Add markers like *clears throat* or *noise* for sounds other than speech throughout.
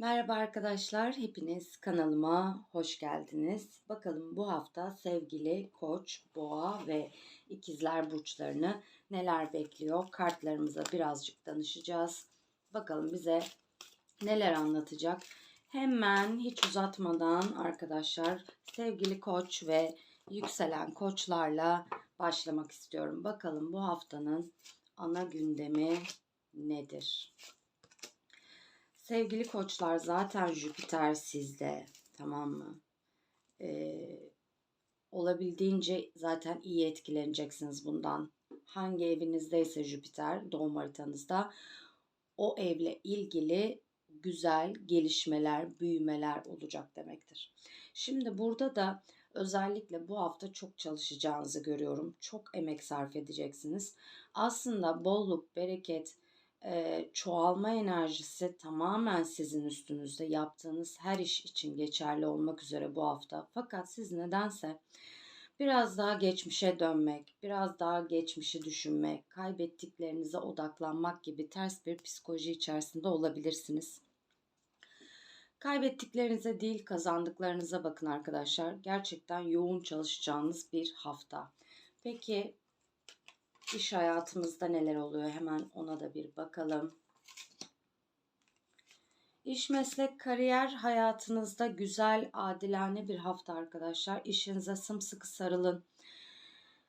Merhaba arkadaşlar, hepiniz kanalıma hoş geldiniz. Bakalım bu hafta sevgili Koç, Boğa ve İkizler burçlarını neler bekliyor? Kartlarımıza birazcık danışacağız. Bakalım bize neler anlatacak? Hemen hiç uzatmadan arkadaşlar sevgili Koç ve yükselen koçlarla başlamak istiyorum. Bakalım bu haftanın ana gündemi nedir? Sevgili koçlar zaten Jüpiter sizde tamam mı? Ee, olabildiğince zaten iyi etkileneceksiniz bundan. Hangi evinizdeyse Jüpiter doğum haritanızda o evle ilgili güzel gelişmeler, büyümeler olacak demektir. Şimdi burada da özellikle bu hafta çok çalışacağınızı görüyorum. Çok emek sarf edeceksiniz. Aslında bolluk, bereket, e, çoğalma enerjisi tamamen sizin üstünüzde yaptığınız her iş için geçerli olmak üzere bu hafta. Fakat siz nedense biraz daha geçmişe dönmek, biraz daha geçmişi düşünmek, kaybettiklerinize odaklanmak gibi ters bir psikoloji içerisinde olabilirsiniz. Kaybettiklerinize değil kazandıklarınıza bakın arkadaşlar. Gerçekten yoğun çalışacağınız bir hafta. Peki İş hayatımızda neler oluyor hemen ona da bir bakalım. İş, meslek, kariyer hayatınızda güzel, adilane bir hafta arkadaşlar. İşinize sımsıkı sarılın.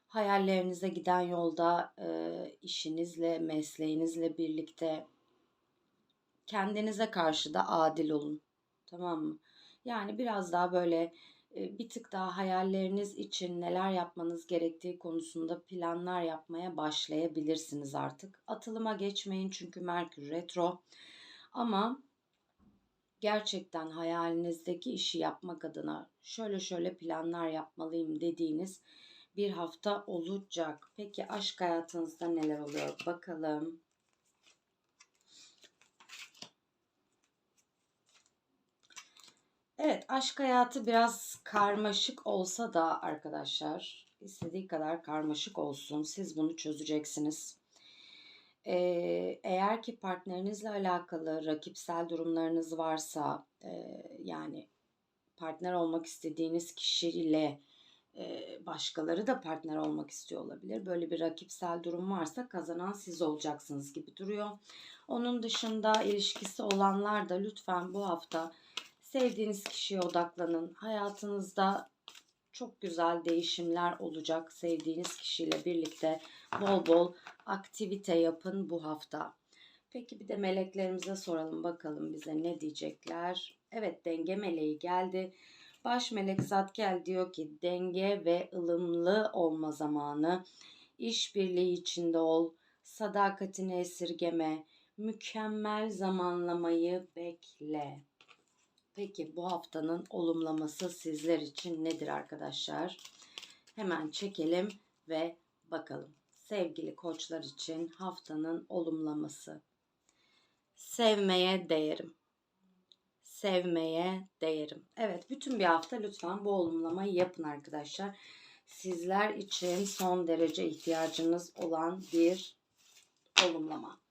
Hayallerinize giden yolda e, işinizle, mesleğinizle birlikte kendinize karşı da adil olun. Tamam mı? Yani biraz daha böyle bir tık daha hayalleriniz için neler yapmanız gerektiği konusunda planlar yapmaya başlayabilirsiniz artık. Atılıma geçmeyin çünkü Merkür retro. Ama gerçekten hayalinizdeki işi yapmak adına şöyle şöyle planlar yapmalıyım dediğiniz bir hafta olacak. Peki aşk hayatınızda neler oluyor? Bakalım. Evet, aşk hayatı biraz karmaşık olsa da arkadaşlar, istediği kadar karmaşık olsun. Siz bunu çözeceksiniz. Ee, eğer ki partnerinizle alakalı rakipsel durumlarınız varsa, e, yani partner olmak istediğiniz kişiyle e, başkaları da partner olmak istiyor olabilir. Böyle bir rakipsel durum varsa kazanan siz olacaksınız gibi duruyor. Onun dışında ilişkisi olanlar da lütfen bu hafta Sevdiğiniz kişiye odaklanın. Hayatınızda çok güzel değişimler olacak. Sevdiğiniz kişiyle birlikte bol bol aktivite yapın bu hafta. Peki bir de meleklerimize soralım bakalım bize ne diyecekler. Evet denge meleği geldi. Baş melek Zatkel diyor ki denge ve ılımlı olma zamanı. İşbirliği içinde ol. Sadakatini esirgeme. Mükemmel zamanlamayı bekle. Peki bu haftanın olumlaması sizler için nedir arkadaşlar? Hemen çekelim ve bakalım. Sevgili koçlar için haftanın olumlaması. Sevmeye değerim. Sevmeye değerim. Evet bütün bir hafta lütfen bu olumlamayı yapın arkadaşlar. Sizler için son derece ihtiyacınız olan bir olumlama.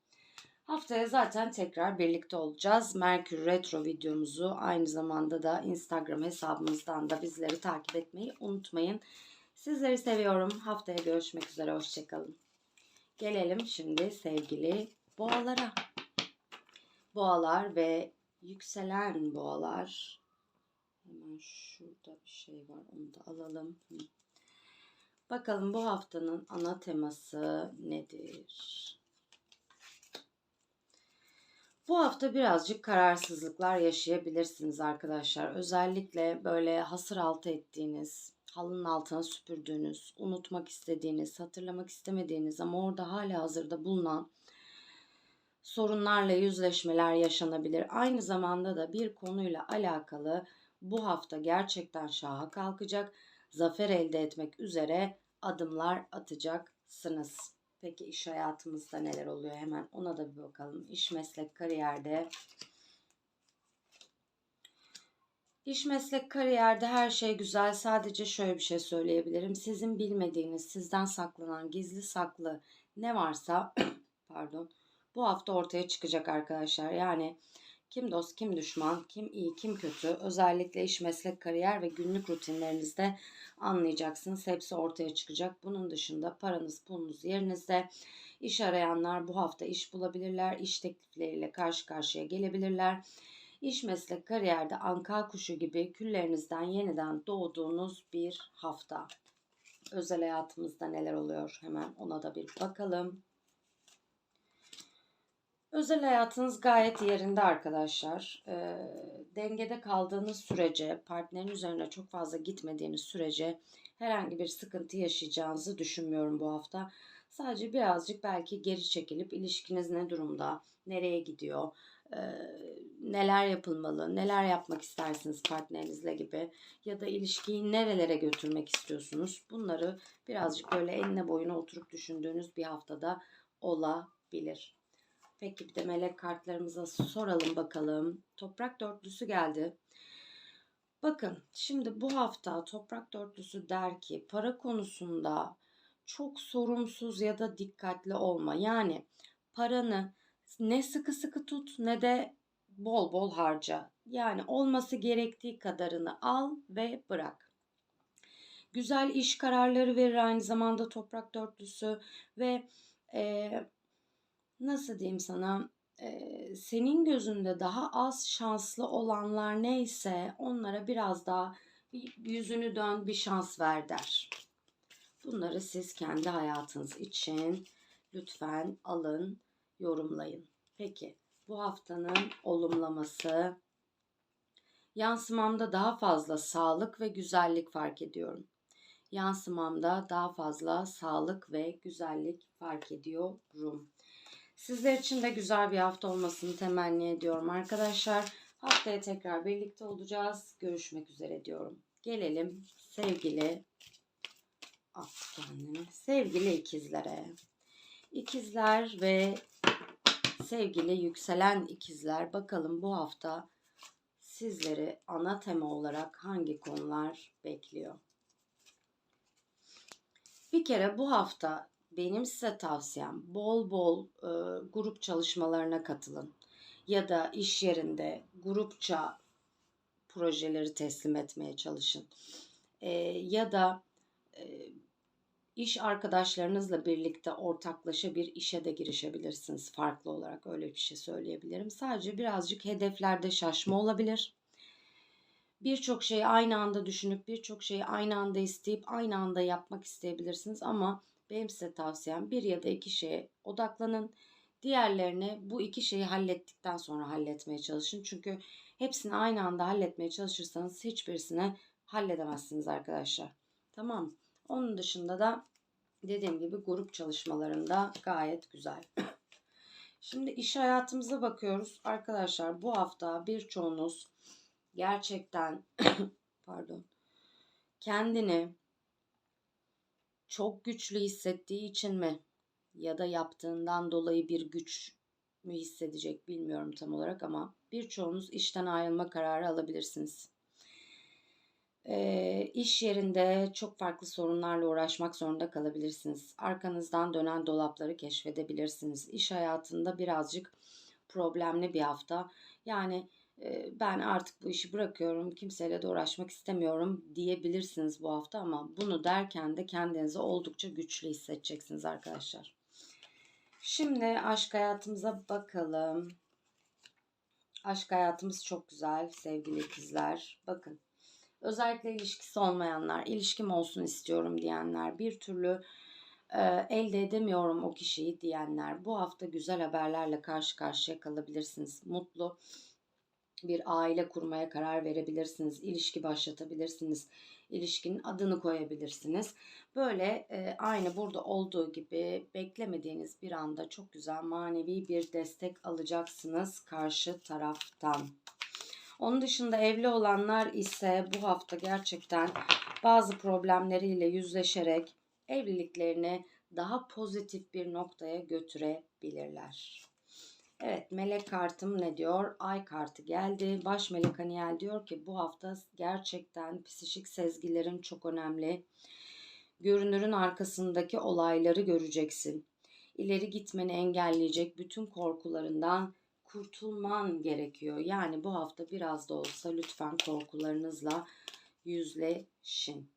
Haftaya zaten tekrar birlikte olacağız. Merkür Retro videomuzu aynı zamanda da Instagram hesabımızdan da bizleri takip etmeyi unutmayın. Sizleri seviyorum. Haftaya görüşmek üzere. Hoşçakalın. Gelelim şimdi sevgili boğalara. Boğalar ve yükselen boğalar. Hemen şurada bir şey var. Onu da alalım. Bakalım bu haftanın ana teması nedir? Bu hafta birazcık kararsızlıklar yaşayabilirsiniz arkadaşlar. Özellikle böyle hasır altı ettiğiniz, halının altına süpürdüğünüz, unutmak istediğiniz, hatırlamak istemediğiniz ama orada hala hazırda bulunan sorunlarla yüzleşmeler yaşanabilir. Aynı zamanda da bir konuyla alakalı bu hafta gerçekten şaha kalkacak, zafer elde etmek üzere adımlar atacaksınız. Peki iş hayatımızda neler oluyor hemen ona da bir bakalım. İş, meslek, kariyerde. İş, meslek, kariyerde her şey güzel. Sadece şöyle bir şey söyleyebilirim. Sizin bilmediğiniz, sizden saklanan, gizli saklı ne varsa *clears throat* pardon bu hafta ortaya çıkacak arkadaşlar. Yani Kim dost, kim düşman, kim iyi, kim kötü. Özellikle iş, meslek, kariyer ve günlük rutinlerinizde anlayacaksınız. Hepsi ortaya çıkacak. Bunun dışında paranız, pulunuz yerinizde. İş arayanlar bu hafta iş bulabilirler. İş teklifleriyle karşı karşıya gelebilirler. İş, meslek, kariyerde anka kuşu gibi küllerinizden yeniden doğduğunuz bir hafta. Özel hayatımızda neler oluyor? Hemen ona da bir bakalım. Özel hayatınız gayet yerinde arkadaşlar. E, dengede kaldığınız sürece, partnerin üzerine çok fazla gitmediğiniz sürece herhangi bir sıkıntı yaşayacağınızı düşünmüyorum bu hafta. Sadece birazcık belki geri çekilip ilişkiniz ne durumda, nereye gidiyor, e, neler yapılmalı, neler yapmak istersiniz partnerinizle gibi ya da ilişkiyi nerelere götürmek istiyorsunuz. Bunları birazcık böyle enine boyuna oturup düşündüğünüz bir haftada olabilir. Peki bir de melek kartlarımıza soralım bakalım. Toprak dörtlüsü geldi. Bakın şimdi bu hafta toprak dörtlüsü der ki para konusunda çok sorumsuz ya da dikkatli olma. Yani paranı ne sıkı sıkı tut ne de bol bol harca. Yani olması gerektiği kadarını al ve bırak. Güzel iş kararları verir aynı zamanda toprak dörtlüsü ve e, nasıl diyeyim sana e, senin gözünde daha az şanslı olanlar neyse onlara biraz daha bir yüzünü dön bir şans ver der. Bunları siz kendi hayatınız için lütfen alın, yorumlayın. Peki bu haftanın olumlaması yansımamda daha fazla sağlık ve güzellik fark ediyorum. Yansımamda daha fazla sağlık ve güzellik fark ediyorum. Sizler için de güzel bir hafta olmasını temenni ediyorum arkadaşlar. Haftaya tekrar birlikte olacağız. Görüşmek üzere diyorum. Gelelim sevgili at kendini. Sevgili ikizlere. İkizler ve sevgili yükselen ikizler bakalım bu hafta sizleri ana tema olarak hangi konular bekliyor? Bir kere bu hafta benim size tavsiyem bol bol e, grup çalışmalarına katılın. Ya da iş yerinde grupça projeleri teslim etmeye çalışın. E, ya da e, iş arkadaşlarınızla birlikte ortaklaşa bir işe de girişebilirsiniz. Farklı olarak öyle bir şey söyleyebilirim. Sadece birazcık hedeflerde şaşma olabilir. Birçok şeyi aynı anda düşünüp birçok şeyi aynı anda isteyip aynı anda yapmak isteyebilirsiniz ama benim size tavsiyem bir ya da iki şeye odaklanın. Diğerlerini bu iki şeyi hallettikten sonra halletmeye çalışın. Çünkü hepsini aynı anda halletmeye çalışırsanız hiçbirisini halledemezsiniz arkadaşlar. Tamam. Onun dışında da dediğim gibi grup çalışmalarında gayet güzel. Şimdi iş hayatımıza bakıyoruz. Arkadaşlar bu hafta birçoğunuz gerçekten *clears throat* pardon kendini çok güçlü hissettiği için mi ya da yaptığından dolayı bir güç mü hissedecek bilmiyorum tam olarak ama birçoğunuz işten ayrılma kararı alabilirsiniz. E, iş yerinde çok farklı sorunlarla uğraşmak zorunda kalabilirsiniz. Arkanızdan dönen dolapları keşfedebilirsiniz. İş hayatında birazcık problemli bir hafta. Yani ben artık bu işi bırakıyorum, kimseyle de uğraşmak istemiyorum diyebilirsiniz bu hafta ama bunu derken de kendinizi oldukça güçlü hissedeceksiniz arkadaşlar. Şimdi aşk hayatımıza bakalım. Aşk hayatımız çok güzel sevgili ikizler. Bakın özellikle ilişkisi olmayanlar, ilişkim olsun istiyorum diyenler, bir türlü e, elde edemiyorum o kişiyi diyenler bu hafta güzel haberlerle karşı karşıya kalabilirsiniz. Mutlu bir aile kurmaya karar verebilirsiniz. ilişki başlatabilirsiniz. ilişkinin adını koyabilirsiniz. Böyle e, aynı burada olduğu gibi beklemediğiniz bir anda çok güzel manevi bir destek alacaksınız karşı taraftan. Onun dışında evli olanlar ise bu hafta gerçekten bazı problemleriyle yüzleşerek evliliklerini daha pozitif bir noktaya götürebilirler. Evet melek kartım ne diyor? Ay kartı geldi. Baş melek Aniel diyor ki bu hafta gerçekten psikik sezgilerin çok önemli. Görünürün arkasındaki olayları göreceksin. İleri gitmeni engelleyecek bütün korkularından kurtulman gerekiyor. Yani bu hafta biraz da olsa lütfen korkularınızla yüzleşin.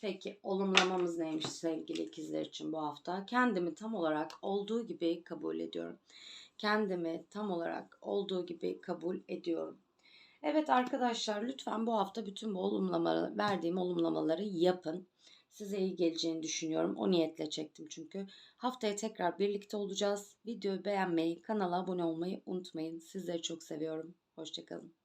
Peki olumlamamız neymiş sevgili ikizler için bu hafta? Kendimi tam olarak olduğu gibi kabul ediyorum. Kendimi tam olarak olduğu gibi kabul ediyorum. Evet arkadaşlar lütfen bu hafta bütün bu olumlama, verdiğim olumlamaları yapın. Size iyi geleceğini düşünüyorum. O niyetle çektim çünkü. Haftaya tekrar birlikte olacağız. Videoyu beğenmeyi, kanala abone olmayı unutmayın. Sizleri çok seviyorum. Hoşçakalın.